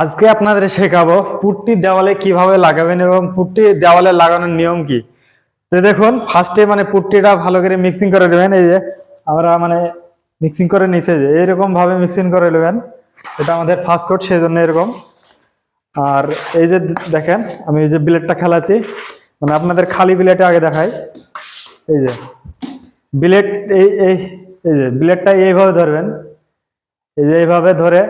আজকে আপনাদের শেখাবো পুট্টি দেওয়ালে কীভাবে লাগাবেন এবং পুট্টি দেওয়ালে লাগানোর নিয়ম কি? তো দেখুন ফার্স্টে মানে পুট্টিটা ভালো করে মিক্সিং করে নেবেন, এই যে আমরা মানে মিক্সিং করে নিচে যে এইরকম ভাবে মিক্সিং করে নেবেন, এটা আমাদের ফার্স্ট কোট সেই জন্য এরকম। আর এই যে দেখেন, আমি এই যে বিলেটটা খেলাচ্ছি মানে আপনাদের খালি বিলেটে আগে দেখাই। এই যে বিলেট এই এই এই যে বিলেটটা এইভাবে ধরবেন, এই যে এইভাবে ধরে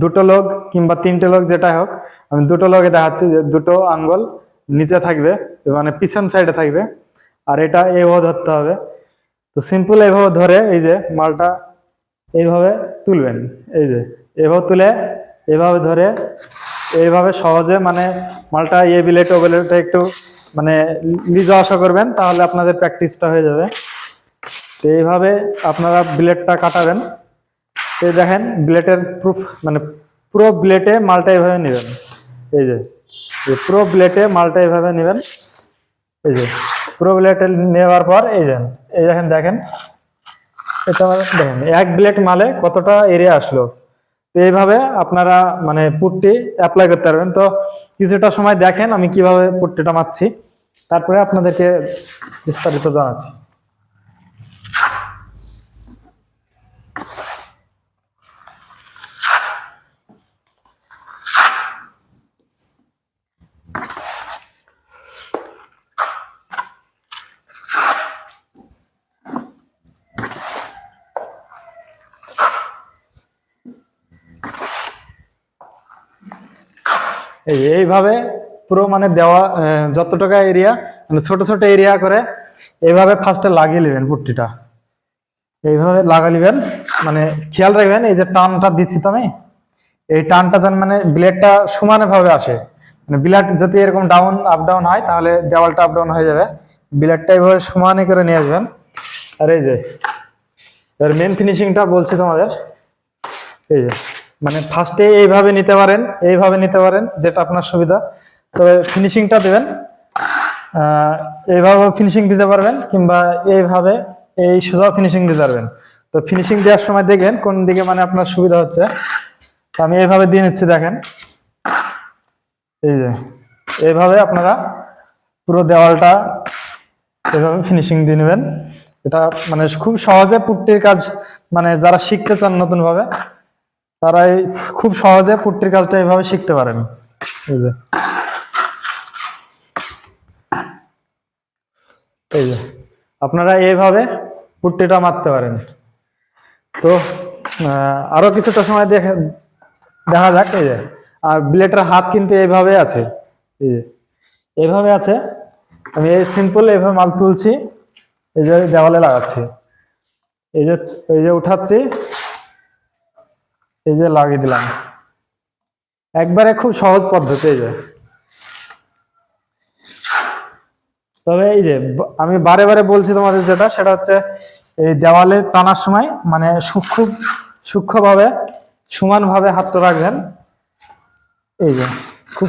দুটো লোক কিংবা তিনটে লোক যেটা হোক, আমি দুটো লোকে দেখাচ্ছি যে দুটো আঙ্গুল নিচে থাকবে মানে পিছন সাইডে থাকবে। আর এটা এইভাবে ধরতে হবে। তো সিম্পল এইভাবে ধরে এই যে মালটা এইভাবে তুলবেন। এই যে এইভাবে তুলে এভাবে ধরে এইভাবে সহজে মানে মালটা এ বিলেট ও বিলেটে একটু মানে লিজা আসা করবেন, তাহলে আপনাদের প্র্যাকটিসটা হয়ে যাবে। তো এইভাবে আপনারা ব্লেডটা কাটাবেন। এই দেখেন ব্লেটের প্রুফ মানে পুরো ব্লেটে মালটা এইভাবে নেবেন। এই যে পুরো ব্লেটে মালটা এইভাবে নেবেন। এই যে, পুরো ব্লেটে নেওয়ার পর, এই যে, এই দেখেন দেখেন। এটা দেখেন, এক ব্লেট মালে কতটা এরিয়া আসলো। তো এইভাবে আপনারা মানে পুটটি অ্যাপ্লাই করতে পারবেন। তো কিছুটা সময় দেখেন আমি কীভাবে পুট্টিটা মারছি। তারপরে আপনাদেরকে বিস্তারিত জানাচ্ছি। এই এইভাবে পুরো মানে দেওয়া যত টাকা এরিয়া মানে ছোট ছোট এরিয়া করে এইভাবে ফার্স্টে লাগিয়ে নেবেন পুট্টিটা। এইভাবে লাগা নেবেন মানে খেয়াল রাখবেন, এই যে টানটা দিচ্ছি তো আমি, এই টানটা যেন মানে ব্লেডটা সমানে ভাবে আসে। মানে ব্লেড যদি এরকম ডাউন আপ ডাউন হয়, তাহলে দেওয়ালটা আপ ডাউন হয়ে যাবে। ব্লেডটা এইভাবে সমানে করে নিয়ে আসবেন। আর এই যে, এর মেন ফিনিশিংটা বলছি তোমাদের। এই যে মানে ফার্স্টে এইভাবে নিতে পারেন, এইভাবে নিতে পারেন, যেটা আপনার সুবিধা। তবে ফিনিশিংটা দেবেন এইভাবে ফিনিশিং দিতে পারবেন, কিংবা এইভাবে এই সোজা ফিনিশিং দিতে পারবেন। তো ফিনিশিং দেওয়ার সময় দেখবেন কোন দিকে মানে আপনার সুবিধা হচ্ছে। আমি এইভাবে দিয়ে নিচ্ছি, দেখেন। এই যে, এইভাবে আপনারা পুরো দেওয়ালটা এভাবে ফিনিশিং দিয়ে নেবেন। এটা মানে খুব সহজে পুট্টির কাজ মানে যারা শিখতে চান নতুন ভাবে তারা এই খুব সহজে পুট্টির কাজটা এইভাবে শিখতে পারেন। এই যে। এই যে। আপনারা এইভাবে পুট্টিটা মারতে পারেন। তো আহ, আরও কিছুটা সময় দেখে দেখা যাক এই যে। আর ব্লেডের হাত কিন্তু এইভাবে আছে। এই যে। এইভাবে আছে। আমি এই সিম্পল এইভাবে মাল তুলছি। এই যে দেওয়ালে লাগাচ্ছি। এই যে এই যে উঠাচ্ছি। এই যে লাগিয়ে দিলাম। একবারে খুব সহজ পদ্ধতি এই যে। তবে এই যে আমি বারে বারে বলছি তোমাদের যেটা, সেটা হচ্ছে এই দেওয়ালে টানার সময় মানে সূক্ষ্ম, সূক্ষ্মভাবে, সমানভাবে হাতটা রাখবেন। এই যে, খুব